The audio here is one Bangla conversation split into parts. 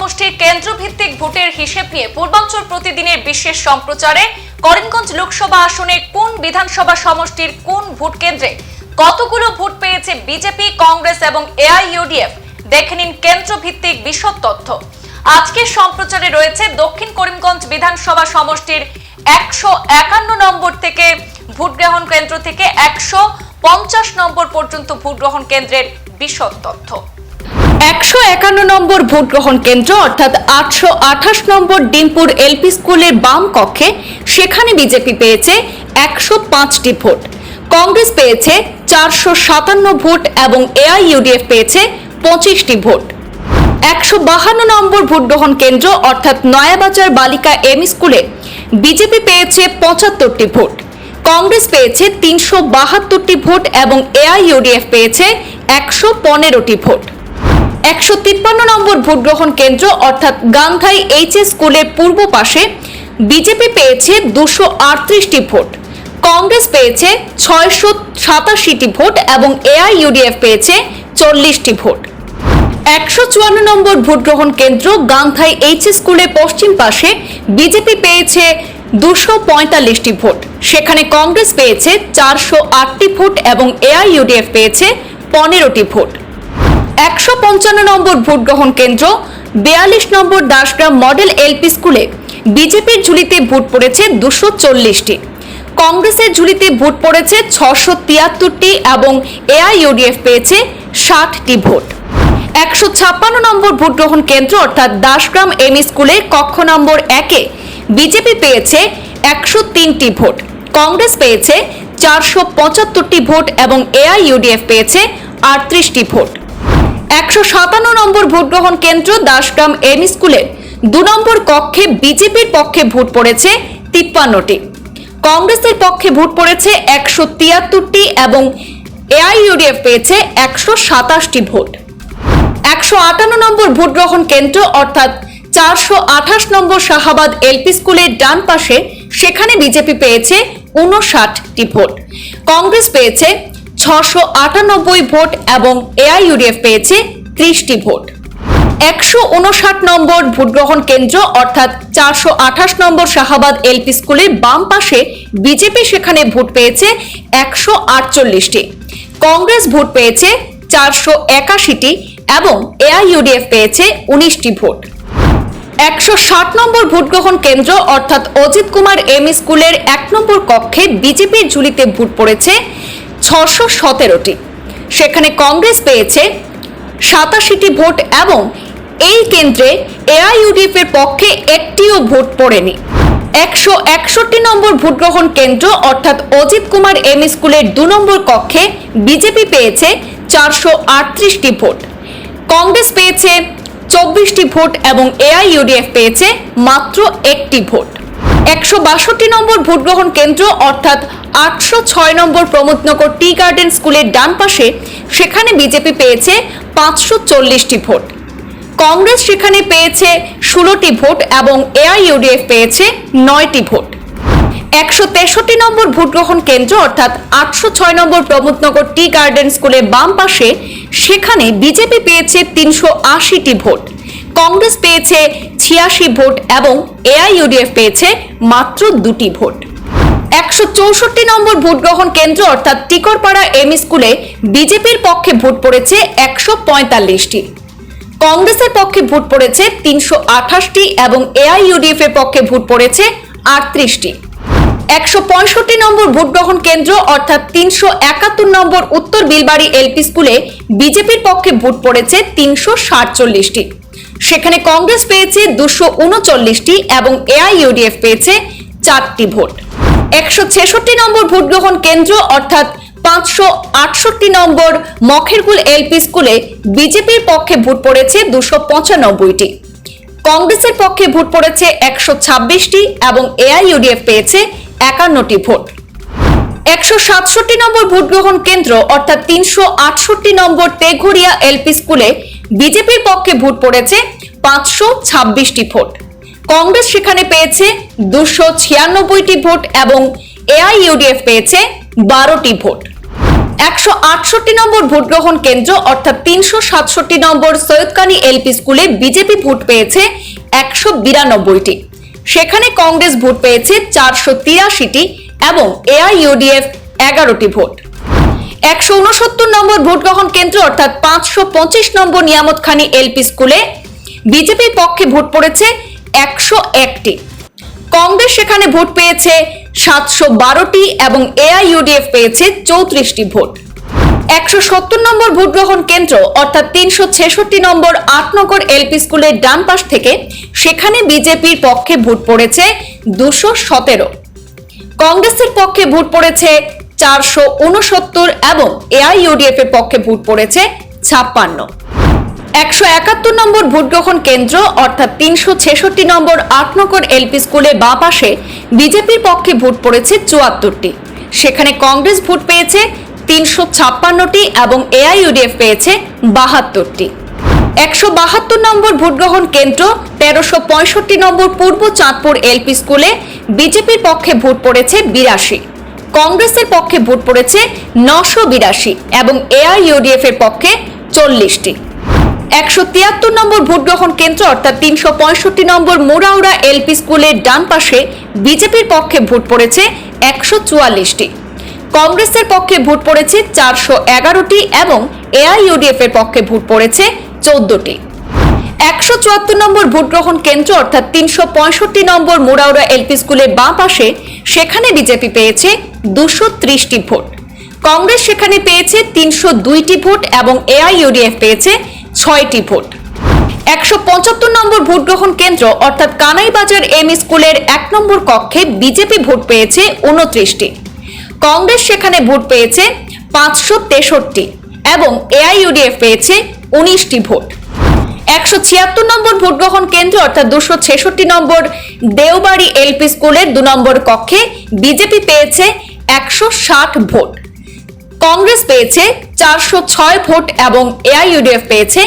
সমষ্টির কেন্দ্রভিত্তিক ভোটের হিসেব নিয়ে পূর্বাঞ্চল প্রতিদিনের বিশেষ সম্প্রচারে করিমগঞ্জ লোকসভা আসনে কোন বিধানসভা সমষ্টির কোন ভোট কেন্দ্রে কতগুলো ভোট পেয়েছে বিজেপি, কংগ্রেস এবং এআইইউডিএফ? দেখে নিন কেন্দ্রভিত্তিক বিশদ তথ্য। আজকের সম্প্রচারে রয়েছে দক্ষিণ করিমগঞ্জ বিধানসভা সমষ্টির একশো একান্ন নম্বর থেকে ভোট গ্রহণ কেন্দ্র থেকে একশো পঞ্চাশ নম্বর পর্যন্ত ভোট গ্রহণ কেন্দ্রের বিশদ তথ্য। একশো একান্ন নম্বর ভোট গ্রহণ কেন্দ্র, অর্থাৎ আটশো আঠাশ নম্বর ডিমপুর এলপি স্কুলের বাম কক্ষে, সেখানে বিজেপি পেয়েছে একশো পাঁচটি ভোট। কংগ্রেস পেয়েছে চারশো সাতান্ন ভোট এবং এআইইউডিএফ পেয়েছে পঁচিশটি ভোট। একশো বাহান্ন নম্বর ভোট গ্রহণ কেন্দ্র, অর্থাৎ নয়াবাজার বালিকা এম স্কুলে, বিজেপি পেয়েছে পঁচাত্তরটি ভোট। কংগ্রেস পেয়েছে তিনশো বাহাত্তরটি ভোট এবং এআইইউডিএফ পেয়েছে একশো পনেরোটি ভোট। একশো তিপ্পান্ন নম্বর ভোট গ্রহণ কেন্দ্র, অর্থাৎ গান্ধাই এইচ এস স্কুলের পূর্ব পাশে, বিজেপি পেয়েছে দুশো আটত্রিশটি ভোট, কংগ্রেস পেয়েছে ছয়শো সাতাশিটি ভোট এবং এআইইউডিএফ পেয়েছে চল্লিশটি ভোট। একশো চুয়ান্ন নম্বর ভোট গ্রহণ কেন্দ্র গান্ধাই এইচ এস স্কুলের পশ্চিম পাশে, বিজেপি পেয়েছে দুশো পঁয়তাল্লিশটি ভোট, সেখানে কংগ্রেস পেয়েছে চারশো আটটি ভোট এবং এআইইউডিএফ পেয়েছে পনেরোটি ভোট। একশো পঞ্চান্ন নম্বর ভোট গ্রহণ কেন্দ্র, বিয়াল্লিশ নম্বর দাসগ্রাম মডেল এলপি স্কুলে বিজেপির ঝুলিতে ভোট পড়েছে দুশো চল্লিশটি। কংগ্রেসের ঝুলিতে ভোট পড়েছে ছশো তিয়াত্তরটি এবং এআইইউডিএফ পেয়েছে ষাটটি ভোট। একশো ছাপ্পান্ন নম্বর ভোট গ্রহণ কেন্দ্র অর্থাৎ দাসগ্রাম এম স্কুলে কক্ষ নম্বর একে বিজেপি পেয়েছে একশো তিনটি ভোট, কংগ্রেস পেয়েছে চারশো পঁচাত্তরটি ভোট এবং এআইইউডিএফ পেয়েছে আটত্রিশটি ভোট। একশো সাতান্ন নম্বর ভোট গ্রহণ কেন্দ্র দাসগ্রাম এম স্কুলের দু নম্বর কক্ষে বিজেপির পক্ষে ভোট পড়েছে তিপ্পান্নটি। কংগ্রেসের পক্ষে ভোট পড়েছে একশো তিয়াত্তরটি এবং এআইইউডিএফ পেয়েছে একশো সাতাশটি ভোট। একশো আটান্ন নম্বর ভোট গ্রহণ কেন্দ্র অর্থাৎ চারশো আঠাশ নম্বর শাহাবাদ এলপি স্কুলের ডান পাশে, সেখানে বিজেপি পেয়েছে উনষাটটি ভোট। কংগ্রেস পেয়েছে ছশো আটানব্বই ভোট এবং এআইইউডিএফ পেয়েছে ত্রিশটি ভোট। একশো উনষাট নম্বর ভোটগ্রহণ কেন্দ্র অর্থাৎ চারশো আঠাশ নম্বর শাহাবাদ এলপি স্কুলের বাম পাশে বিজেপি সেখানে ভোট পেয়েছে একশো আটচল্লিশটি। কংগ্রেস ভোট পেয়েছে চারশো একাশিটি এবং এআইইউডিএফ পেয়েছে উনিশটি ভোট। একশো ষাট নম্বর ভোটগ্রহণ কেন্দ্র অর্থাৎ অজিত কুমার এম স্কুলের এক নম্বর কক্ষে বিজেপির ঝুলিতে ভোট পড়েছে ছশো সতেরোটি। সেখানে কংগ্রেস পেয়েছে সাতাশিটি ভোট এবং এই কেন্দ্রে এআইইউডিএফ এর পক্ষে একটিও ভোট পড়েনি। একশো একষট্টি নম্বর ভোটগ্রহণ কেন্দ্র অর্থাৎ অজিত কুমার এম স্কুলের দু নম্বর কক্ষে বিজেপি পেয়েছে চারশো আটত্রিশটি ভোট। কংগ্রেস পেয়েছে চব্বিশটি ভোট এবং এআইইউডিএফ পেয়েছে মাত্র একটি ভোট। একশো বাষট্টি নম্বর ভোট গ্রহণ কেন্দ্র, অর্থাৎ আটশো ছয় নম্বর প্রমোদনগর টি গার্ডেন স্কুলের ডান পাশে, সেখানে বিজেপি পেয়েছে পাঁচশো চল্লিশটি ভোট। কংগ্রেস সেখানে পেয়েছে ষোলোটি ভোট এবং এআইইউডিএফ পেয়েছে নয়টি ভোট। একশো তেষট্টি নম্বর ভোট গ্রহণ কেন্দ্র, অর্থাৎ আটশো ছয় নম্বর প্রমোদনগর টি গার্ডেন স্কুলের বাম পাশে, সেখানে বিজেপি পেয়েছে তিনশো আশিটি ভোট। কংগ্রেস পেয়েছে ছিয়াশি ভোট এবং এআইইউডিএফ পেয়েছে মাত্র দুটি ভোট। একশো চৌষট্টি নম্বর ভোট গ্রহণ কেন্দ্র অর্থাৎ টিকরপাড়া এম স্কুলে বিজেপির পক্ষে ভোট পড়েছে একশো পঁয়তাল্লিশটি। কংগ্রেসের পক্ষে ভোট পড়েছে তিনশো আঠাশটি এবং এআইইউডিএফ এর পক্ষে ভোট পড়েছে আটত্রিশটি। একশো পঁয়ষট্টি নম্বর ভোট গ্রহণ কেন্দ্র অর্থাৎ তিনশো একাত্তর নম্বর উত্তর বিলবাড়ি এলপি স্কুলে বিজেপির পক্ষে ভোট পড়েছে তিনশো সাতচল্লিশটি। সেখানে কংগ্রেস পেয়েছে দুশো উনচল্লিশটি এবং এআইইউডিএফ পেয়েছে চারটি ভোট। একশো ছেষট্টি নম্বর ভোট গ্রহণ কেন্দ্র অর্থাৎ পাঁচশো আটষট্টি নম্বর মখেরকুল এলপি স্কুলে বিজেপির পক্ষে ভোট পড়েছে দুশো পঁচানব্বইটি। কংগ্রেসের পক্ষে ভোট পড়েছে একশো ছাব্বিশটি এবং এআইইউডিএফ পেয়েছে একান্নটি ভোট। একশো সাতষট্টি নম্বর ভোট গ্রহণ কেন্দ্র অর্থাৎ তিনশো আটষট্টি নম্বর তেঘরিয়া এলপি স্কুলে বিজেপির পক্ষে ভোট পড়েছে পাঁচশো ছাব্বিশটি ভোট। কংগ্রেস সেখানে পেয়েছে দুশো ছিয়ানব্বইটি ভোট এবং এআইইউডিএফ পেয়েছে বারোটি ভোট। একশো আটষট্টি নম্বর ভোট গ্রহণ কেন্দ্র অর্থাৎ তিনশো সাতষট্টি নম্বর সৈয়দকানি এলপি স্কুলে বিজেপি ভোট পেয়েছে একশো বিরানব্বইটি। সেখানে কংগ্রেস ভোট পেয়েছে চারশো তিরাশিটি এবং এআইইউডিএফ এগারোটি ভোট। একশো উনসত্তর নম্বর ভোট গ্রহণ কেন্দ্র, অর্থাৎ পাঁচশো পঁচিশ নম্বর নিয়ামতখানি এলপি স্কুলে বিজেপির পক্ষে ভোট পড়েছে একশো একটি। কংগ্রেস সেখানে ভোট পেয়েছে সাতশো বারোটি এবং এআইইউডিএফ পেয়েছে চৌত্রিশটি ভোট। একশো সত্তর নম্বর ভোট গ্রহণ কেন্দ্র, অর্থাৎ তিনশো ছেষট্টি নম্বর আটনগর এলপি স্কুলের ডান পাশ থেকে সেখানে বিজেপির পক্ষে ভোট পড়েছে দুশো সতেরো। কংগ্রেসের পক্ষে ভোট পড়েছে চারশো উনসত্তর এবং এআইইউডিএফ এর পক্ষে ভোট পড়েছে ছাপ্পান্ন। একশো একাত্তর নম্বর ভোট গ্রহণ কেন্দ্র, অর্থাৎ তিনশো ছেষট্টি নম্বর আটনগর এলপি স্কুলে বাঁ পাশে বিজেপির পক্ষে ভোট পড়েছে চুয়াত্তরটি। সেখানে কংগ্রেস ভোট পেয়েছে তিনশো ছাপ্পান্নটি এবং এআইইউডিএফ পেয়েছে বাহাত্তরটি। একশো বাহাত্তর নম্বর ভোট গ্রহণ কেন্দ্র, তেরোশো পঁয়ষট্টি নম্বর পূর্ব চাঁদপুর এলপি স্কুলে বিজেপির পক্ষে ভোট পড়েছে বিরাশি। কংগ্রেসের পক্ষে ভোট পড়েছে নশো বিরাশি এবং এআইইউডিএফ এর পক্ষে চল্লিশটি। একশো তিয়াত্তর নম্বর ভোট গ্রহণ কেন্দ্র অর্থাৎ তিনশো পঁয়ষট্টি নম্বর মোরাউড়া এলপি স্কুলের ডান পাশে বিজেপির পক্ষে ভোট পড়েছে একশো চুয়াল্লিশটি। কংগ্রেসের পক্ষে ভোট পড়েছে চারশো এগারোটি এবং এআইইউডিএফ এর পক্ষে ভোট পড়েছে চোদ্দটি। একশো চুয়াত্তর নম্বর ভোট গ্রহণ কেন্দ্র, অর্থাৎ তিনশো পঁয়ষট্টি নম্বর মোরাউড়া এলপি স্কুলের বাঁ পাশে, সেখানে বিজেপি পেয়েছে দুশো ত্রিশটি ভোট। কংগ্রেস সেখানে পেয়েছে তিনশো দুইটি ভোট এবং এআইইউডিএফ পেয়েছে ছয়টি ভোট। একশো পঁচাত্তর নম্বর ভোট গ্রহণ কেন্দ্র, অর্থাৎ কানাইবাজার এম স্কুলের এক নম্বর কক্ষে বিজেপি ভোট পেয়েছে উনত্রিশটি। কংগ্রেস সেখানে ভোট পেয়েছে পাঁচশো তেষট্টি এবং এআইইউডিএফ পেয়েছে উনিশটি ভোট। একশো ছিয়াত্তর নম্বর ভোট গ্রহণ কেন্দ্র, অর্থাৎ দুশো ছেষট্টি নম্বর দেওবাড়ি এলপি স্কুলের দু নম্বর কক্ষে বিজেপি পেয়েছে একশো ষাট ভোট। কংগ্রেস পেয়েছে চারশো ছয় ভোট এবং এআইইউডিএফ পেয়েছে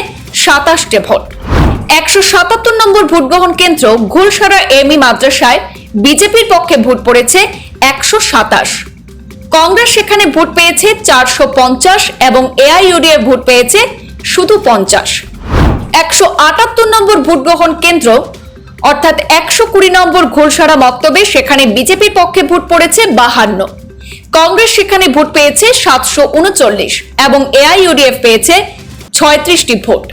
সাতাশটি ভোট। একশো সাতাত্তর নম্বর ভোট গ্রহণ কেন্দ্র ঘুলসারা এমই মাদ্রাসায় বিজেপির পক্ষে ভোট পড়েছে একশো সাতাশ। কংগ্রেস সেখানে ভোট পেয়েছে চারশো পঞ্চাশ এবং এআইইউডিএফ ভোট পেয়েছে শুধু পঞ্চাশ। একশো আটাত্তর নম্বর ভোট গ্রহণ কেন্দ্র, অর্থাৎ একশো কুড়ি নম্বর ঘোষারা বক্তব্যে সেখানে বিজেপির পক্ষে ভোট পড়েছে বাহান্ন। কংগ্রেস সেখানে ভোট পেয়েছে সাতশো উনচল্লিশ এবং এআইইউডিএফ পেয়েছে ছয়ত্রিশটি ভোট।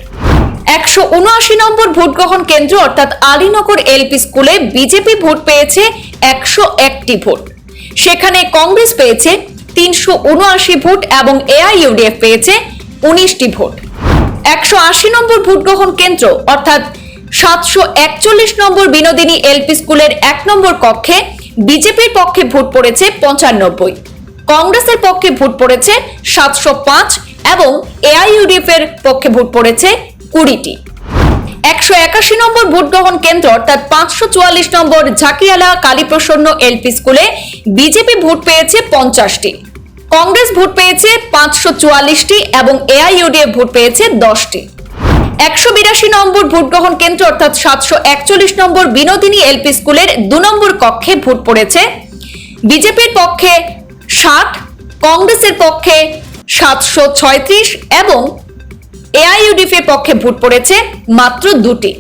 একশো উনআশি নম্বর ভোট গ্রহণ কেন্দ্র, অর্থাৎ আলীনগর এলপি স্কুলে বিজেপি ভোট পেয়েছে একশো একটি ভোট। সেখানে কংগ্রেস পেয়েছে তিনশো উনআশি ভোট এবং এআইইউডিএফ পেয়েছে উনিশটি ভোট। একশো আশি নম্বর ভোট গ্রহণ কেন্দ্র, অর্থাৎ সাতশো একচল্লিশ নম্বর বিনোদিনী এলপি স্কুলের এক নম্বর কক্ষে বিজেপির পক্ষে ভোট পড়েছে পঁচানব্বই কংগ্রেসের পক্ষে ভোট পড়েছে সাতশো পাঁচ এবং এআইইউডিএফ এর পক্ষে ভোট পড়েছে কুড়িটি। একশো একাশি নম্বর ভোট গ্রহণ কেন্দ্র, অর্থাৎ পাঁচশো চুয়াল্লিশ নম্বর ঝাঁকিয়ালা কালীপ্রসন্ন এলপি স্কুলে বিজেপি ভোট পেয়েছে পঞ্চাশটি। কংগ্রেস ভোট পেয়েছে পাঁচশো চুয়াল্লিশটি এবং এআইইউডিএফ ভোট পেয়েছে দশটি। একশো বিরাশি নম্বর ভোট গ্রহণ কেন্দ্র অর্থাৎ সাতশো একচল্লিশ নম্বর বিনোদিনী এলপি স্কুলের দু নম্বর কক্ষে ভোট পড়েছে। বিজেপির পক্ষে ষাট, কংগ্রেসের পক্ষে সাতশো ছয়ত্রিশ এবং এআইইউডিএফ এর পক্ষে ভোট পড়েছে মাত্র দুটি।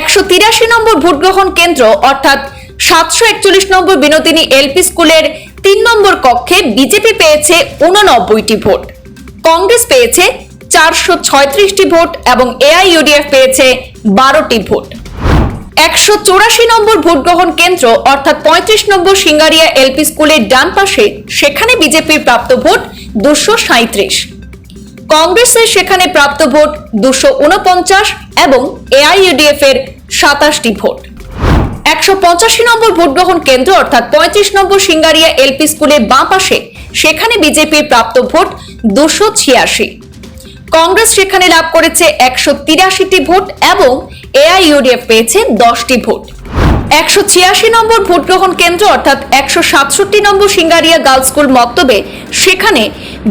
একশো তিরাশি নম্বর ভোট গ্রহণ কেন্দ্র অর্থাৎ সাতশো একচল্লিশ নম্বর বিনোদিনী এলপি স্কুলের তিন নম্বর কক্ষে বিজেপি পেয়েছে উননব্বইটি ভোট। কংগ্রেস পেয়েছে চারশো ছয়ত্রিশটি ভোট এবং এআইইউডিএফ পেয়েছে বারোটি ভোট। একশো চৌরাশি নম্বর ভোট গ্রহণ কেন্দ্র অর্থাৎ পঁয়ত্রিশ নম্বর সিঙ্গারিয়া এলপি স্কুলের ডান পাশে, সেখানে বিজেপির প্রাপ্ত ভোট দুশো সাঁত্রিশ কংগ্রেসের সেখানে প্রাপ্ত ভোট দুশো উনপঞ্চাশ এবং এআইইউডিএফ এর সাতাশটি ভোট। একশো পঁচাশি নম্বর ভোট গ্রহণ কেন্দ্র, অর্থাৎ পঁয়ত্রিশ নম্বর সিঙ্গারিয়া এলপি স্কুলের বাঁ পাশে, সেখানে বিজেপির প্রাপ্ত ভোট দুশো ছিয়াশি। কংগ্রেস সেখানে লাভ করেছে একশো তিরাশিটি ভোট এবং এআইইউডিএফ পেয়েছে দশটি ভোট। একশো ছিয়াশি নম্বর ভোট গ্রহণ কেন্দ্র, অর্থাৎ একশো সাতষট্টি নম্বর সিঙ্গারিয়া গার্লস স্কুল মক্তবে, সেখানে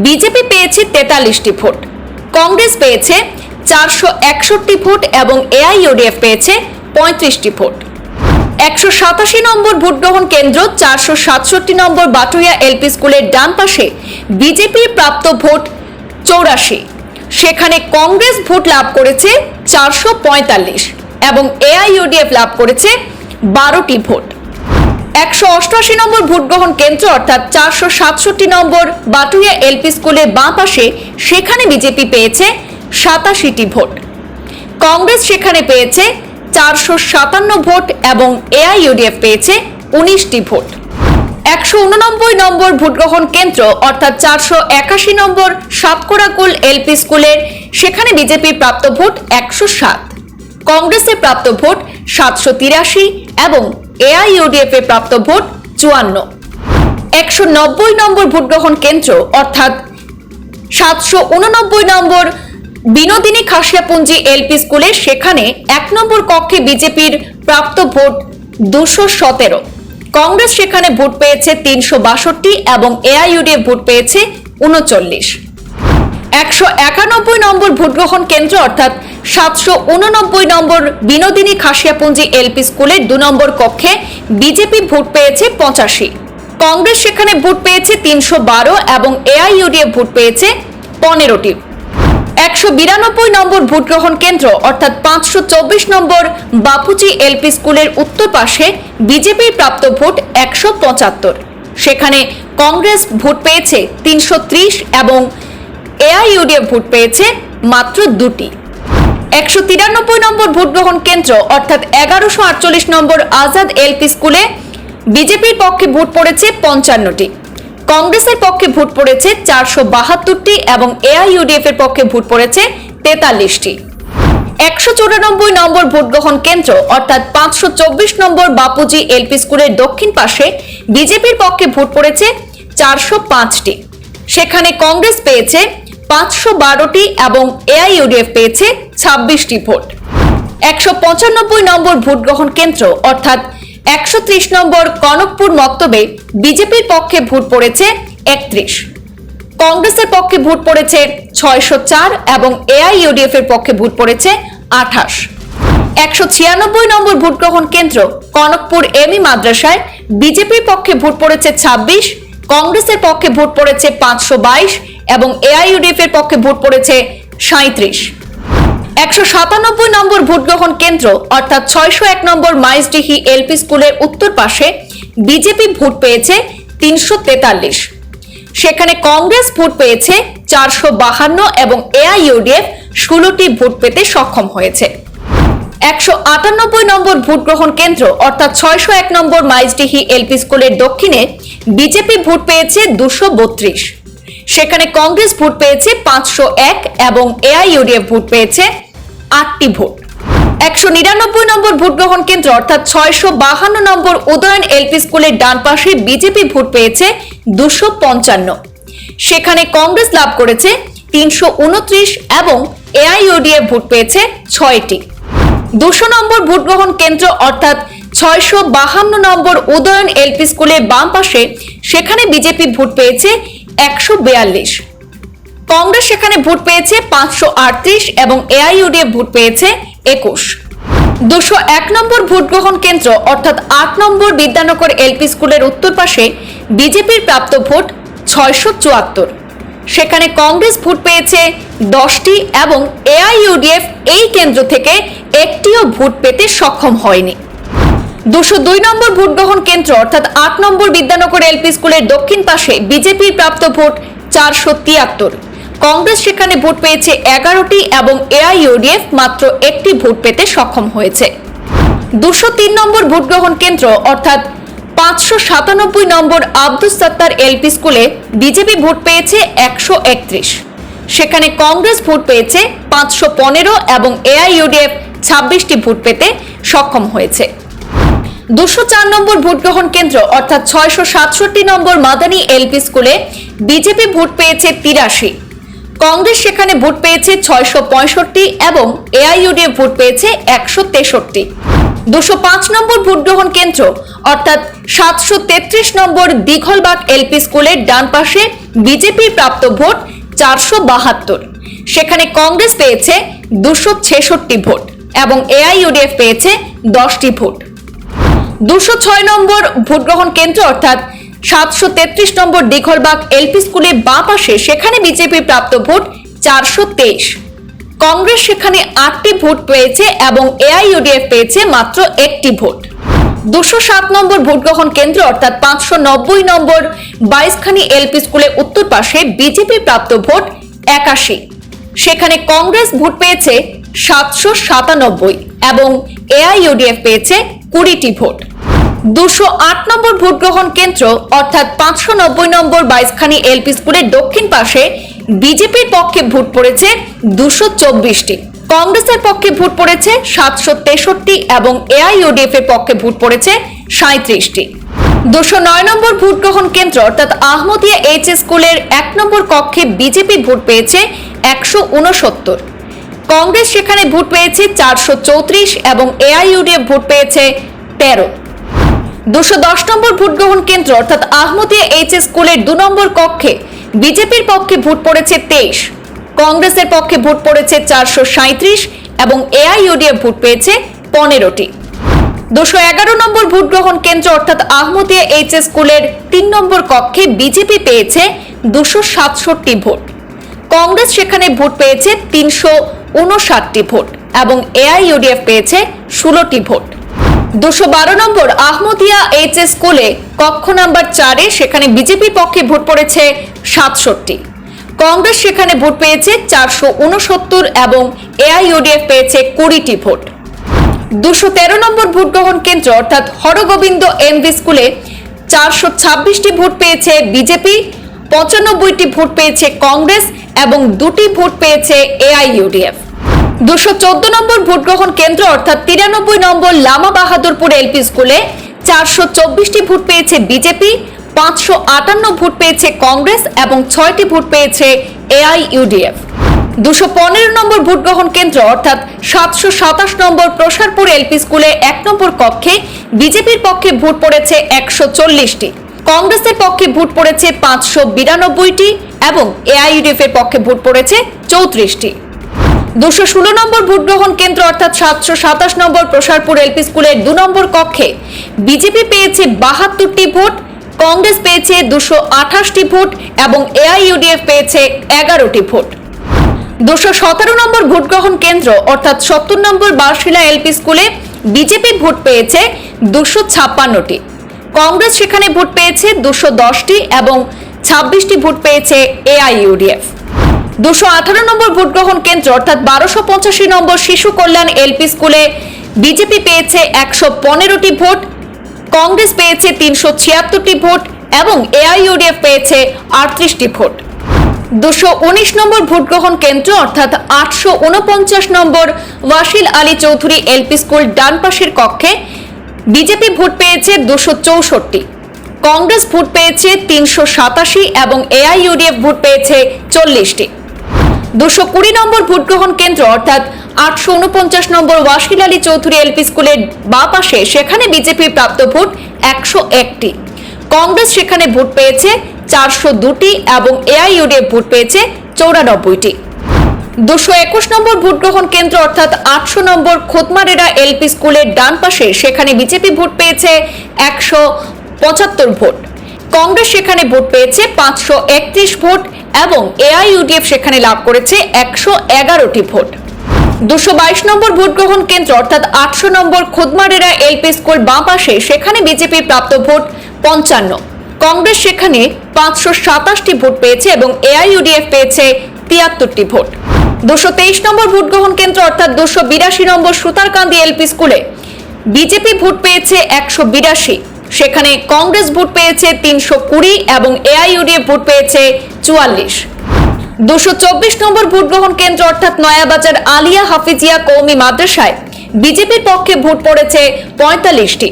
বিজেপি পেয়েছে তেতাল্লিশটি ভোট। কংগ্রেস পেয়েছে চারশো একষট্টি ভোট এবং এআইইউডিএফ পেয়েছে পঁয়ত্রিশটি ভোট। একশো সাতাশি নম্বর ভোট গ্রহণ কেন্দ্র, চারশো সাতষট্টি নম্বর বাটুইয়া এলপি স্কুলের ডান পাশে বিজেপির প্রাপ্ত ভোট চৌরাশি। সেখানে কংগ্রেস ভোট লাভ করেছে চারশো পঁয়তাল্লিশ এবং এআইইউডিএফ লাভ করেছে বারোটি ভোট। একশো অষ্টআশি নম্বর ভোট গ্রহণ কেন্দ্র, অর্থাৎ চারশো সাতষট্টি নম্বর বাটুইয়া এলপি স্কুলের বাঁ পাশে, সেখানে বিজেপি পেয়েছে সাতাশিটি ভোট। কংগ্রেস সেখানে পেয়েছে চারশো সাতান্ন ভোট এবং এআইইউডিএফ পেয়েছে উনিশটি ভোট। একশো উননব্বই নম্বর ভোটগ্রহণ কেন্দ্র অর্থাৎ চারশো একাশি নম্বর সাতকোড়াকুল এলপি স্কুলের, সেখানে বিজেপির প্রাপ্ত ভোট একশো সাত। কংগ্রেসের প্রাপ্ত ভোট সাতশো তিরাশি এবং এআইইউডিএফ এর প্রাপ্ত ভোট চুয়ান্ন। একশো নব্বই নম্বর ভোটগ্রহণ কেন্দ্র অর্থাৎ সাতশো উননব্বই নম্বর বিনোদিনী খাসিয়াপুঞ্জি এলপি স্কুলে সেখানে এক নম্বর কক্ষে বিজেপির প্রাপ্ত ভোট দুশো সতেরো। কংগ্রেস সেখানে ভোট পেয়েছে তিনশো বাষট্টি এবং এআইইউডিএফ ভোট পেয়েছে উনচল্লিশ। একশো একানব্বই নম্বর ভোটগ্রহণ কেন্দ্র অর্থাৎ সাতশো উননব্বই নম্বর বিনোদিনী খাসিয়াপুঞ্জি এলপি স্কুলের দু নম্বর কক্ষে বিজেপি ভোট পেয়েছে পঁচাশি। কংগ্রেস সেখানে ভোট পেয়েছে তিনশো বারো এবং এআইইউডিএফ ভোট পেয়েছে পনেরোটি। একশো বিরানব্বই নম্বর ভোটগ্রহণ কেন্দ্র, অর্থাৎ পাঁচশো চব্বিশ নম্বর বাপুজি এলপি স্কুলের উত্তর পাশে বিজেপির প্রাপ্ত ভোট একশো পঁচাত্তর। সেখানে কংগ্রেস ভোট পেয়েছে তিনশো ত্রিশ এবং এআইইউডিএফ ভোট পেয়েছে মাত্র দুটি। একশো তিরানব্বই নম্বর ভোট গ্রহণ কেন্দ্র, অর্থাৎ এগারোশো আটচল্লিশ নম্বর আজাদ এলপি স্কুলে বিজেপির পক্ষে ভোট পড়েছে পঞ্চান্নটি। কংগ্রেসের পক্ষে ভোট পড়েছে চারশো বাহাত্তরটি এবং এআইইউডিএফ এর পক্ষে ভোট পড়েছে তেতাল্লিশটি। একশো চৌরানব্বই নম্বর ভোট গ্রহণ কেন্দ্র, অর্থাৎ পাঁচশো চব্বিশ নম্বর বাপুজি এলপি স্কুলের দক্ষিণ পাশে বিজেপির পক্ষে ভোট পড়েছে চারশো পাঁচটি। সেখানে কংগ্রেস পেয়েছে পাঁচশো বারোটি এবং এআইইউডিএফ পেয়েছে ছাব্বিশটি ভোট। একশো পঁচানব্বই নম্বর ভোট গ্রহণ কেন্দ্র, অর্থাৎ একশো ত্রিশ নম্বর কনকপুর মক্তবে বিজেপির পক্ষে ভোট পড়েছে একত্রিশ। কংগ্রেসের পক্ষে ভোট পড়েছে ছয়শো চার এবং এআইইউডিএফ এর পক্ষে ভোট পড়েছে আঠাশ। একশো ছিয়ানব্বই নম্বর ভোট গ্রহণ কেন্দ্র কনকপুর এমি মাদ্রাসায় বিজেপির পক্ষে ভোট পড়েছে ছাব্বিশ, কংগ্রেসের পক্ষে ভোট পড়েছে পাঁচশো বাইশ এবং এআইইউডিএফ এর পক্ষে ভোট পড়েছে সাঁত্রিশ একশো সাতানব্বই নম্বর ভোট গ্রহণ কেন্দ্র, অর্থাৎ ছয়শো এক নম্বর মাইজডিহি এলপি স্কুলের উত্তর পাশে বিজেপি ভোট পেয়েছে তিনশো তেতাল্লিশ। সেখানে কংগ্রেস ভোট পেয়েছে চারশো বাহান্ন এবং এআইইউডিএফ ষোলোটি ভোট পেতে সক্ষম হয়েছে। একশো আটানব্বই নম্বর ভোট গ্রহণ কেন্দ্র, অর্থাৎ ছয়শো এক নম্বর মাইজডিহি এলপি স্কুলের দক্ষিণে বিজেপি ভোট পেয়েছে দুশো বত্রিশ। সেখানে কংগ্রেস ভোট পেয়েছে পাঁচশো এক এবং এআইইউডিএফ ভোট পেয়েছে আটটি ভোট। একশো নিরানব্বই নম্বর ভোট গ্রহণ কেন্দ্র অর্থাৎ ছয়শো বাহান্ন নম্বর উদয়ন এলপি স্কুলের ডান পাশে বিজেপি ভোট পেয়েছে দুশো পঞ্চান্ন। সেখানে কংগ্রেস লাভ করেছে তিনশো উনত্রিশ এবং এআইইউডিএফ ভোট পেয়েছে ছয়টি। দুশো নম্বর ভোট গ্রহণ কেন্দ্র অর্থাৎ ছয়শো বাহান্ন নম্বর উদয়ন এলপি স্কুলের বাম পাশে, সেখানে বিজেপি ভোট পেয়েছে একশো বিয়াল্লিশ। কংগ্রেস সেখানে ভোট পেয়েছে পাঁচশো আটত্রিশ এবং এআইইউডিএফ ভোট পেয়েছে একুশ। দুশো এক নম্বর ভোট গ্রহণ কেন্দ্র, অর্থাৎ আট নম্বর বিদ্যানগর এলপি স্কুলের উত্তর পাশে বিজেপির প্রাপ্ত ভোট ছয়শো চুয়াত্তর। সেখানে কংগ্রেস ভোট পেয়েছে দশটি এবং এআইইউডিএফ এই কেন্দ্র থেকে একটিও ভোট পেতে সক্ষম হয়নি। দুশো দুই নম্বর ভোট গ্রহণ কেন্দ্র, অর্থাৎ আট নম্বর বিদ্যানগর এলপি স্কুলের দক্ষিণ পাশে বিজেপির প্রাপ্ত ভোট চারশো তিয়াত্তর। কংগ্রেস সেখানে ভোট পেয়েছে এগারোটি এবং এআইইউডিএফ মাত্র একটি ভোট পেতে সক্ষম হয়েছে। দুশো তিন নম্বর ভোট গ্রহণ কেন্দ্র, অর্থাৎ পাঁচশো সাতানব্বই নম্বর আব্দুস সত্তার এলপি স্কুলে বিজেপি ভোট পেয়েছে একশো একত্রিশ। সেখানে কংগ্রেস ভোট পেয়েছে পাঁচশো পনেরো এবং এআইইউডিএফ ছাব্বিশটি ভোট পেতে সক্ষম হয়েছে। দুশো চার নম্বর ভোট গ্রহণ কেন্দ্র, অর্থাৎ ছয়শো সাতষট্টি নম্বর মাদানী এলপি স্কুলে বিজেপি ভোট পেয়েছে তিরাশি। কংগ্রেস সেখানে ভোট পেয়েছে ছয়শো পঁয়ষট্টি এবং এআইইউডিএফ ভোট পেয়েছে একশো তেষট্টি। দুশো পাঁচ নম্বর ভোট গ্রহণ কেন্দ্র, অর্থাৎ সাতশো তেত্রিশ নম্বর দীঘলবাগ এলপি স্কুলের ডান পাশে বিজেপির প্রাপ্ত ভোট চারশো বাহাত্তর। সেখানে কংগ্রেস পেয়েছে দুশো ছেষট্টি ভোট এবং এআইইউডিএফ পেয়েছে দশটি ভোট। দুশো ছয় নম্বর ভোট গ্রহণ কেন্দ্র, অর্থাৎ সাতশো তেত্রিশ নম্বর দিঘলবাগ এলপি স্কুলে বাঁ পাশে সেখানে বিজেপির প্রাপ্ত ভোট চারশো তেইশ। কংগ্রেস সেখানে আটটি ভোট পেয়েছে এবং এআইইউডিএফ পেয়েছে মাত্র একটি ভোট। দুশো সাত নম্বর ভোট গ্রহণ কেন্দ্র অর্থাৎ পাঁচশো নব্বই নম্বর বাইশখানি এলপি স্কুলে উত্তর পাশে বিজেপি প্রাপ্ত ভোট একাশি। সেখানে কংগ্রেস ভোট পেয়েছে সাতশো সাতানব্বই এবং এআইইউডিএফ পেয়েছে কুড়িটি ভোট। দুশো আট নম্বর ভোট গ্রহণ কেন্দ্র, অর্থাৎ পাঁচশো নব্বই নম্বর বাইশখানি এলপি স্কুলের দক্ষিণ পাশে বিজেপির পক্ষে ভোট পড়েছে দুশো চব্বিশটি। কংগ্রেসের পক্ষে ভোট পড়েছে সাতশো তেষট্টি এবং এআইইউডিএফ এর পক্ষে ভোট পড়েছে সাঁত্রিশটি দুশো নয় নম্বর ভোট গ্রহণ কেন্দ্র, অর্থাৎ আহমদিয়া এইচ স্কুলের এক নম্বর কক্ষে বিজেপি ভোট পেয়েছে একশো উনসত্তর। কংগ্রেস সেখানে ভোট পেয়েছে চারশো চৌত্রিশ এবং এআইইউডিএফ ভোট পেয়েছে তেরো। দুশো দশ নম্বর ভোট গ্রহণ কেন্দ্র, অর্থাৎ আহমদিয়া এইচ স্কুলের দু নম্বর কক্ষে বিজেপির পক্ষে ভোট পড়েছে তেইশ, কংগ্রেসের পক্ষে ভোট পড়েছে চারশো সাঁত্রিশ এবং এআইইউডিএফ ভোট পেয়েছে পনেরোটি। দুশো এগারো নম্বর ভোট গ্রহণ কেন্দ্র, অর্থাৎ আহমদিয়া এইচ এস স্কুলের তিন নম্বর কক্ষে বিজেপি পেয়েছে দুশো সাতষট্টি ভোট। কংগ্রেস সেখানে ভোট পেয়েছে তিনশো উনষাটটি ভোট এবং এআইইউডিএফ পেয়েছে ষোলোটি ভোট। দুশো বারো নম্বর আহমদিয়া এইচ এস স্কুলে কক্ষ নাম্বার চারে সেখানে বিজেপির পক্ষে ভোট পড়েছে সাতষট্টি। কংগ্রেস সেখানে ভোট পেয়েছে চারশো উনসত্তর এবং এআইইউডিএফ পেয়েছে কুড়িটি ভোট। দুশো তেরো নম্বর ভোট গ্রহণ কেন্দ্র অর্থাৎ হরগোবিন্দ এমভি স্কুলে চারশো ছাব্বিশটি ভোট পেয়েছে বিজেপি, পঁচানব্বইটি ভোট পেয়েছে কংগ্রেস এবং দুটি ভোট পেয়েছে এআইইউডিএফ। দুশো চোদ্দ নম্বর ভোট গ্রহণ কেন্দ্র, অর্থাৎ তিরানব্বই নম্বর লামা বাহাদুরপুর এলপি স্কুলে চারশো চব্বিশটি ভোট পেয়েছে বিজেপি, পাঁচশো আটান্ন ভোট পেয়েছে কংগ্রেস এবং ছয়টি ভোট পেয়েছে এআইইউডিএফ দুশো পনেরো নম্বর ভোট গ্রহণ কেন্দ্র, অর্থাৎ সাতশো সাতাশ নম্বর প্রসারপুর এলপি স্কুলে এক নম্বর কক্ষে বিজেপির পক্ষে ভোট পড়েছে একশো চল্লিশটি। কংগ্রেসের পক্ষে ভোট পড়েছে পাঁচশো বিরানব্বইটি এবং এআইইউডিএফ এর পক্ষে ভোট পড়েছে চৌত্রিশটি। দুশো ষোলো নম্বর ভোট গ্রহণ কেন্দ্র অর্থাৎ সাতশো সাতাশ নম্বর প্রসারপুর এলপি স্কুলের দু নম্বর কক্ষে বিজেপি পেয়েছে বাহাত্তরটি ভোট, কংগ্রেস পেয়েছে দুশো আঠাশটি ভোট এবং এআইইউডিএফ পেয়েছে এগারোটি ভোট। দুশো সতেরো নম্বর ভোট গ্রহণ কেন্দ্র অর্থাৎ সত্তর নম্বর বারশিলা এলপি স্কুলে বিজেপি ভোট পেয়েছে দুশো ছাপ্পান্নটি। কংগ্রেস সেখানে ভোট পেয়েছে দুশো দশটি এবং ছাব্বিশটি ভোট পেয়েছে এআইইউডিএফ। দুশো আঠারো নম্বর ভোট গ্রহণ কেন্দ্র, অর্থাৎ বারোশো পঁচাশি নম্বর শিশু কল্যাণ এলপি স্কুলে বিজেপি পেয়েছে একশো পনেরোটি ভোট, কংগ্রেস পেয়েছে তিনশো ছিয়াত্তরটি ভোট এবং এআইইউডিএফ পেয়েছে আটত্রিশটি ভোট। দুশো উনিশ নম্বর ভোট গ্রহণ কেন্দ্র, অর্থাৎ আটশো উনপঞ্চাশ নম্বর ওয়াসিল আলী চৌধুরী এলপি স্কুল ডান পাশের কক্ষে বিজেপি ভোট পেয়েছে দুশো চৌষট্টি, কংগ্রেস ভোট পেয়েছে তিনশো সাতাশি এবং এআইইউডিএফ ভোট পেয়েছে চল্লিশটি। দুশো কুড়ি নম্বর ভোট গ্রহণ কেন্দ্র, অর্থাৎ আটশো উনপঞ্চাশ নম্বর ওয়াসিল আলী চৌধুরী এলপি স্কুলের বা পাশে, সেখানে বিজেপি প্রাপ্ত ভোট একশো একটি। কংগ্রেস সেখানে ভোট পেয়েছে চারশো দুটি এবং এআইইউডিএফ ভোট পেয়েছে চৌরানব্বইটি। দুশো একুশ নম্বর ভোট গ্রহণ কেন্দ্র, অর্থাৎ আটশো নম্বর খোতমারেরা এলপি স্কুলের ডান পাশে, সেখানে বিজেপি ভোট পেয়েছে একশো পঁচাত্তর ভোট। কংগ্রেস সেখানে ভোট পেয়েছে পাঁচশো একত্রিশ ভোট এবং এআইইউডিএফ সেখানে লাভ করেছে একশো এগারোটি ভোট। দুশো বাইশ নম্বর ভোট গ্রহণ কেন্দ্র, অর্থাৎ আটশো নম্বর খুদমারেরা এলপি স্কুল বাঁ পাশে, সেখানে বিজেপির প্রাপ্ত ভোট পঞ্চান্ন। কংগ্রেস সেখানে পাঁচশো সাতাশটি ভোট পেয়েছে এবং এআইইউডিএফ পেয়েছে তিয়াত্তরটি ভোট। দুশো তেইশ নম্বর ভোট গ্রহণ কেন্দ্র, অর্থাৎ দুশো বিরাশি নম্বর সুতারকান্দি এলপি স্কুলে, বিজেপি ভোট পেয়েছে একশো বিরাশি। সেখানে কংগ্রেস ভোট পেয়েছে তিনশো কুড়ি এবং এআইইউডিএফ ভোট পেয়েছে চুয়াল্লিশ। দুশো চব্বিশ নম্বর ভোট গ্রহণ কেন্দ্র অর্থাৎ নয়াবাজার আলিয়া হাফিজিয়া কৌমি মাদ্রাসায় বিজেপির পক্ষে ভোট পড়েছে পঁয়তাল্লিশটি।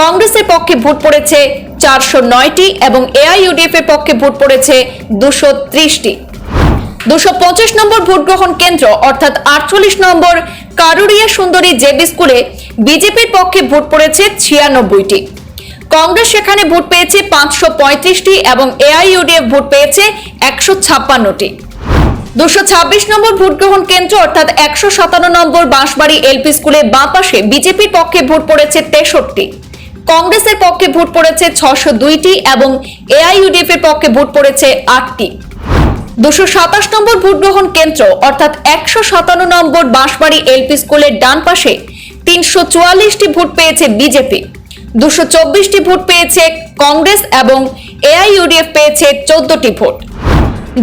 কংগ্রেসের পক্ষে ভোট পড়েছে চারশো নয়টি এবং এআইইউডিএফ এর পক্ষে ভোট পড়েছে দুশো ত্রিশটি। দুশো পঁচিশ নম্বর ভোট গ্রহণ কেন্দ্র অর্থাৎ আটচল্লিশ নম্বর কারুরিয়া সুন্দরী জেবি স্কুলে বিজেপির পক্ষে ভোট পড়েছে ছিয়ানব্বইটি। কংগ্রেস সেখানে ভোট পেয়েছে পাঁচশো পঁয়ত্রিশটি এবং এআইইউডিএফ ভোট পেয়েছে একশো ছাপ্পান্নটি। দুশো ছাব্বিশ নম্বর ভোট গ্রহণ কেন্দ্র, অর্থাৎ একশো সাতান্ন নম্বর বাঁশবাড়ি এলপি স্কুলের বাঁ পাশে বিজেপির পক্ষে ভোট পড়েছে তেষট্টি। কংগ্রেসের পক্ষে ভোট পড়েছে ছশো দুইটি এবং এআইইউডিএফ এর পক্ষে ভোট পড়েছে আটটি। দুশো সাতাশ নম্বর ভোট গ্রহণ কেন্দ্র, অর্থাৎ একশো সাতান্ন নম্বর বাঁশবাড়ি এলপি স্কুলের ডান পাশে তিনশো চুয়াল্লিশটি ভোট পেয়েছে বিজেপি। দুশো চব্বিশটি ভোট পেয়েছে কংগ্রেস এবং এআইইউডিএফ পেয়েছে চোদ্দটি ভোট।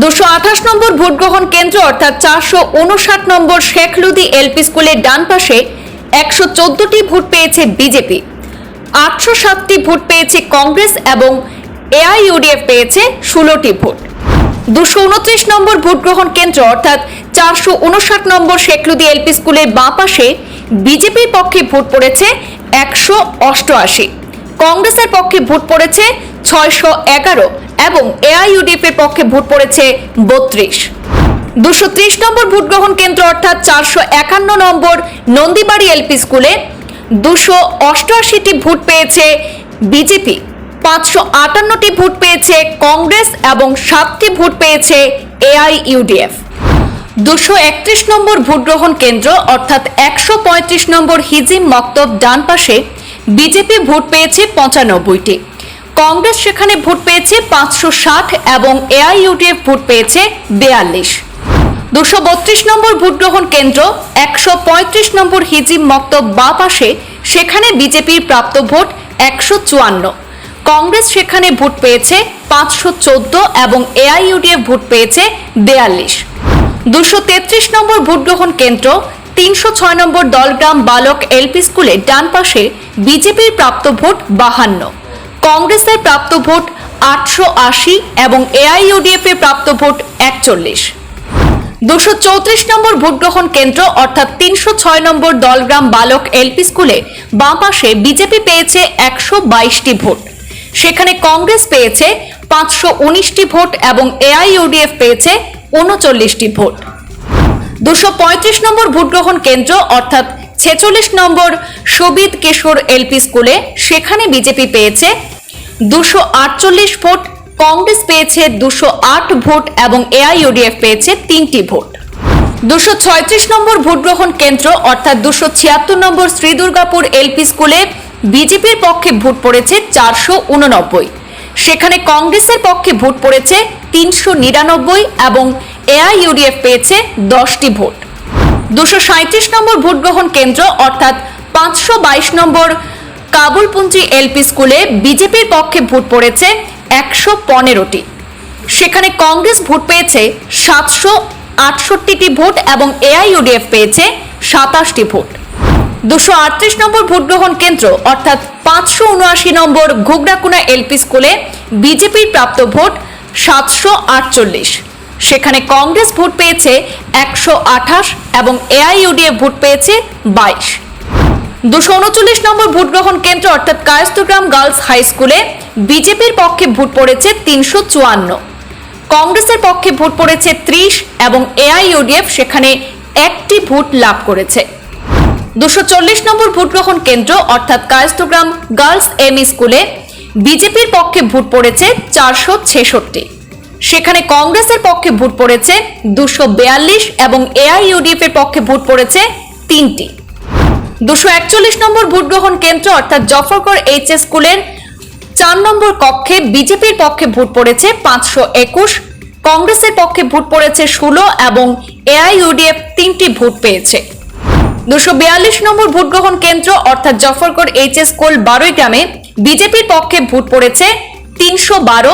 দুশো আঠাশ নম্বর ভোট গ্রহণ কেন্দ্র অর্থাৎ চারশো উনষাট নম্বর শেখলুদি এলপি স্কুলের ডান পাশে একশো চোদ্দটি ভোট পেয়েছে বিজেপি। আটশো সাতটি ভোট পেয়েছে কংগ্রেস এবং এআইইউডিএফ পেয়েছে ষোলোটি ভোট। দুশো উনত্রিশ নম্বর ভোট গ্রহণ কেন্দ্র অর্থাৎ চারশো উনষাট নম্বর শেখলুদি এলপি স্কুলের বাঁ পাশে বিজেপির পক্ষে ভোট পড়েছে একশো অষ্টআশি। কংগ্রেসের পক্ষে ভোট পড়েছে ছয়শো এগারো এবং এআইইউডিএফ এর পক্ষে ভোট পড়েছে বত্রিশ। দুশো ত্রিশ নম্বর ভোট গ্রহণ কেন্দ্র অর্থাৎ চারশো একান্ন নম্বর নন্দীবাড়ি এলপি স্কুলে দুশো অষ্টআশিটি ভোট পেয়েছে বিজেপি, পাঁচশো আটান্নটি ভোট পেয়েছে কংগ্রেস এবং সাতটি ভোট পেয়েছে এআইইউডিএফ। দুশো একত্রিশ নম্বর ভোট গ্রহণ কেন্দ্র, অর্থাৎ একশো পঁয়ত্রিশ নম্বর হিজিম মক্তব ডান পাশে বিজেপি ভোট পেয়েছে পঁচানব্বইটি। কংগ্রেস সেখানে ভোট পেয়েছে পাঁচশো ষাট এবং এআইইউডিএফ ভোট পেয়েছে বেয়াল্লিশ। দুশো বত্রিশ নম্বর ভোট গ্রহণ কেন্দ্র, একশো পঁয়ত্রিশ নম্বর হিজিম মক্তব বা পাশে সেখানে বিজেপির প্রাপ্ত ভোট একশো চুয়ান্ন। কংগ্রেস সেখানে ভোট পেয়েছে পাঁচশো চোদ্দ এবং এআইইউডিএফ ভোট পেয়েছে বেয়াল্লিশ। দুশো তেত্রিশ নম্বর ভোট গ্রহণ কেন্দ্র, তিনশো ছয় নম্বর দলগ্রাম বালক এলপি স্কুলে ডান পাশে বিজেপির প্রাপ্ত ভোট বাহান্ন, কংগ্রেসের প্রাপ্ত ভোট আটশো আশি এবং এআইইউডিএফ এর প্রাপ্ত ভোট একচল্লিশ। দুশো চৌত্রিশ নম্বর ভোট গ্রহণ কেন্দ্র, অর্থাৎ তিনশো ছয় নম্বর দলগ্রাম বালক এলপি স্কুলে বাঁ পাশে বিজেপি পেয়েছে একশো বাইশটি ভোট। সেখানে কংগ্রেস পেয়েছে পাঁচশো উনিশটি ভোট এবং এআইইউডিএফ পেয়েছে উনচল্লিশটি ভোট। দুশো পঁয়ত্রিশ নম্বর ভোট গ্রহণ কেন্দ্র, অর্থাৎ ছেচল্লিশ নম্বর সবিদ কিশোর এলপি স্কুলে, সেখানে বিজেপি পেয়েছে দুশো আটচল্লিশ ভোট, কংগ্রেস পেয়েছে দুশো আট ভোট এবং এআইইউডিএফ পেয়েছে তিনটি ভোট। দুশো ছয়ত্রিশ নম্বর ভোট গ্রহণ কেন্দ্র, অর্থাৎ দুশো ছিয়াত্তর নম্বর শ্রীদুর্গাপুর এলপি স্কুলে বিজেপির পক্ষে ভোট পড়েছে চারশো উননব্বই। সেখানে কংগ্রেসের পক্ষে ভোট পড়েছে তিনশো নিরানব্বই এবং এআইইউডিএফ পেয়েছে দশটি ভোট। দুশো সাঁত্রিশ নম্বর ভোট গ্রহণ কেন্দ্র অর্থাৎ পাঁচশো বাইশ নম্বর কাবুলপুঞ্জি এলপি স্কুলে বিজেপির পক্ষে ভোট পড়েছে একশো পনেরোটি। সেখানে কংগ্রেস ভোট পেয়েছে সাতশো আটষট্টিটি ভোট এবং এআইইউডিএফ পেয়েছে সাতাশটি ভোট। দুশো আটত্রিশ নম্বর ভোট গ্রহণ কেন্দ্র, অর্থাৎ পাঁচশো উনআশি নম্বর ঘুগরাকুনা এলপি স্কুলে বিজেপির প্রাপ্ত ভোট সাতশো আটচল্লিশ। সেখানে কংগ্রেস ভোট পেয়েছে একশো আঠাশ এবং এআইইউডিএফ ভোট পেয়েছে বাইশ। দুশো উনচল্লিশ নম্বর ভোট গ্রহণ কেন্দ্র, অর্থাৎ কায়স্তগ্রাম গার্লস হাই স্কুলে বিজেপির পক্ষে ভোট পড়েছে তিনশো চুয়ান্ন। কংগ্রেসের পক্ষে ভোট পড়েছে ত্রিশ এবং এআইইউডিএফ সেখানে একটি ভোট লাভ করেছে। দুশো নম্বর ভোট গ্রহণ কেন্দ্র, অর্থাৎ কায়স্তগ্রাম গার্লস এম স্কুলে, বিজেপির পক্ষে ভোট পড়েছে চারশো ছেষট্টি। সেখানে কংগ্রেসের পক্ষে ভোট পড়েছে দুশো বিয়াল্লিশ এবং এআইইউডিএফ এর পক্ষে ভোট পড়েছে তিনটি। দুশো একচল্লিশ নম্বর ভোট গ্রহণ কেন্দ্র, অর্থাৎ জফরগড় এইচ এস স্কুলের চার নম্বর কক্ষে বিজেপির পক্ষে ভোট পড়েছে পাঁচশো একুশ, কংগ্রেসের পক্ষে ভোট পড়েছে ষোলো এবং এআইইউডিএফ তিনটি ভোট পেয়েছে। দুশো বিয়াল্লিশ নম্বর ভোট গ্রহণ কেন্দ্র, অর্থাৎ জফরগড় এইচ এস স্কুল বারোই গ্রামে বিজেপির পক্ষে ভোট পড়েছে তিনশো বারো,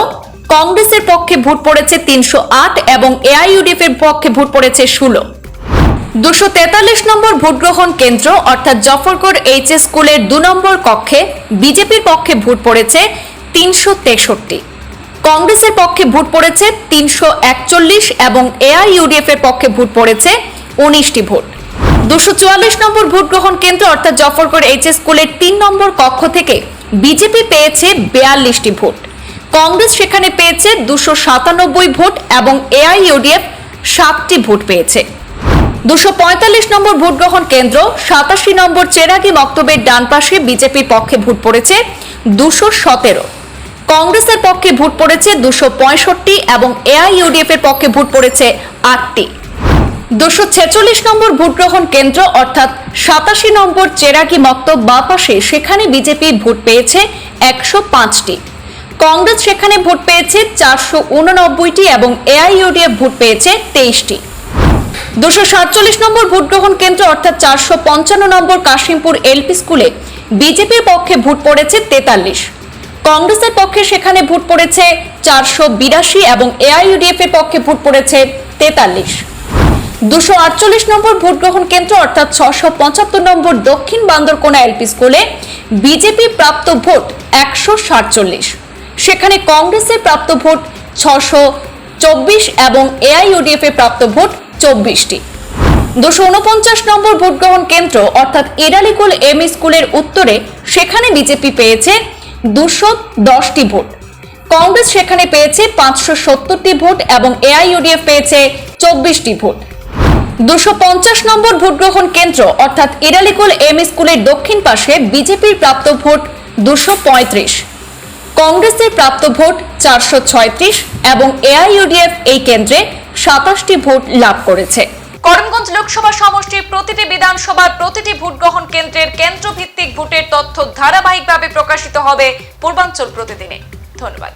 কংগ্রেসের পক্ষে ভোট পড়েছে তিনশো আট এবং এআইইউডিএফ এর পক্ষে ভোট পড়েছে ষোলো। দুশো তেতাল্লিশ নম্বর ভোট গ্রহণ কেন্দ্র, অর্থাৎ জফরগড় এইচ এস স্কুলের দু নম্বর কক্ষে বিজেপির পক্ষে ভোট পড়েছে তিনশো তেষট্টি। কংগ্রেসের পক্ষে ভোট পড়েছে তিনশো একচল্লিশ এবং এআইইউডিএফ এর পক্ষে ভোট পড়েছে উনিশটি ভোট। দুশো চুয়াল্লিশ নম্বর ভোট গ্রহণ কেন্দ্র অর্থাৎ জফরগড় এইচ এস স্কুলের তিন নম্বর কক্ষ থেকে বিজেপি পেয়েছে বেয়াল্লিশটি ভোট। কংগ্রেস সেখানে পেয়েছে দুশো সাতানব্বই ভোট এবং এআইইউডিএফ সাতটি ভোট পেয়েছে। দুশো পঁয়তাল্লিশ নম্বর ভোট গ্রহণ কেন্দ্র সাতাশি নম্বর চেরাগি বক্তব্যের ডান পাশে বিজেপির পক্ষে ভোট পড়েছে দুশো সতেরো। কংগ্রেসের পক্ষে ভোট পড়েছে দুশো পঁয়ষট্টি এবং এআইইউডিএফ এর পক্ষে ভোট পড়েছে আটটি। দুশো ছেচল্লিশ নম্বর ভোট গ্রহণ কেন্দ্র, অর্থাৎ সাতাশি নম্বর চেরাকি মক্তব বা পাশে সেখানে বিজেপি ভোট পেয়েছে একশো পাঁচটি। কংগ্রেস সেখানে ভোট পেয়েছে চারশো উননব্বইটি এবং এআইইউডিএফ ভোট পেয়েছে তেইশটি। দুশো সাতচল্লিশ নম্বর ভোট গ্রহণ কেন্দ্র, অর্থাৎ চারশো পঞ্চান্ন নম্বর কাশিমপুর এলপি স্কুলে বিজেপির পক্ষে ভোট পড়েছে তেতাল্লিশ। কংগ্রেসের পক্ষে সেখানে ভোট পড়েছে চারশো বিরাশি এবং এআইইউডিএফ এর পক্ষে ভোট পড়েছে তেতাল্লিশ। দুশো আটচল্লিশ নম্বর ভোট গ্রহণ কেন্দ্র, অর্থাৎ ছশো পঁচাত্তর নম্বর দক্ষিণ বান্দরকোনা এলপি স্কুলে বিজেপি প্রাপ্ত ভোট একশো সাতচল্লিশ। সেখানে কংগ্রেসের প্রাপ্ত ভোট ছশো চব্বিশ এবং এআইইউডিএফ এর প্রাপ্ত ভোট চব্বিশটি। দুশো উনপঞ্চাশ নম্বর ভোট গ্রহণ কেন্দ্র, অর্থাৎ এরালিকুল এম স্কুলের উত্তরে সেখানে বিজেপি পেয়েছে দুশো দশটি ভোট। কংগ্রেস সেখানে পেয়েছে পাঁচশো সত্তরটি ভোট এবং এআইইউডিএফ পেয়েছে চব্বিশটি ভোট। দুশো নম্বর ভোট গ্রহণ কেন্দ্র, অর্থাৎ ইরালিকুল এম স্কুলের দক্ষিণ পাশে বিজেপির প্রাপ্ত ভোট দুশো কংগ্রেসের প্রাপ্ত ভোট চারশো এবং এআইইউডিএফ এই কেন্দ্রে সাতাশটি ভোট লাভ করেছে। করিমগঞ্জ লোকসভা সমষ্টির প্রতিটি বিধানসভার প্রতিটি ভোট গ্রহণ কেন্দ্রের কেন্দ্রভিত্তিক ভোটের তথ্য ধারাবাহিকভাবে প্রকাশিত হবে পূর্বাঞ্চল প্রতিদিনে। ধন্যবাদ।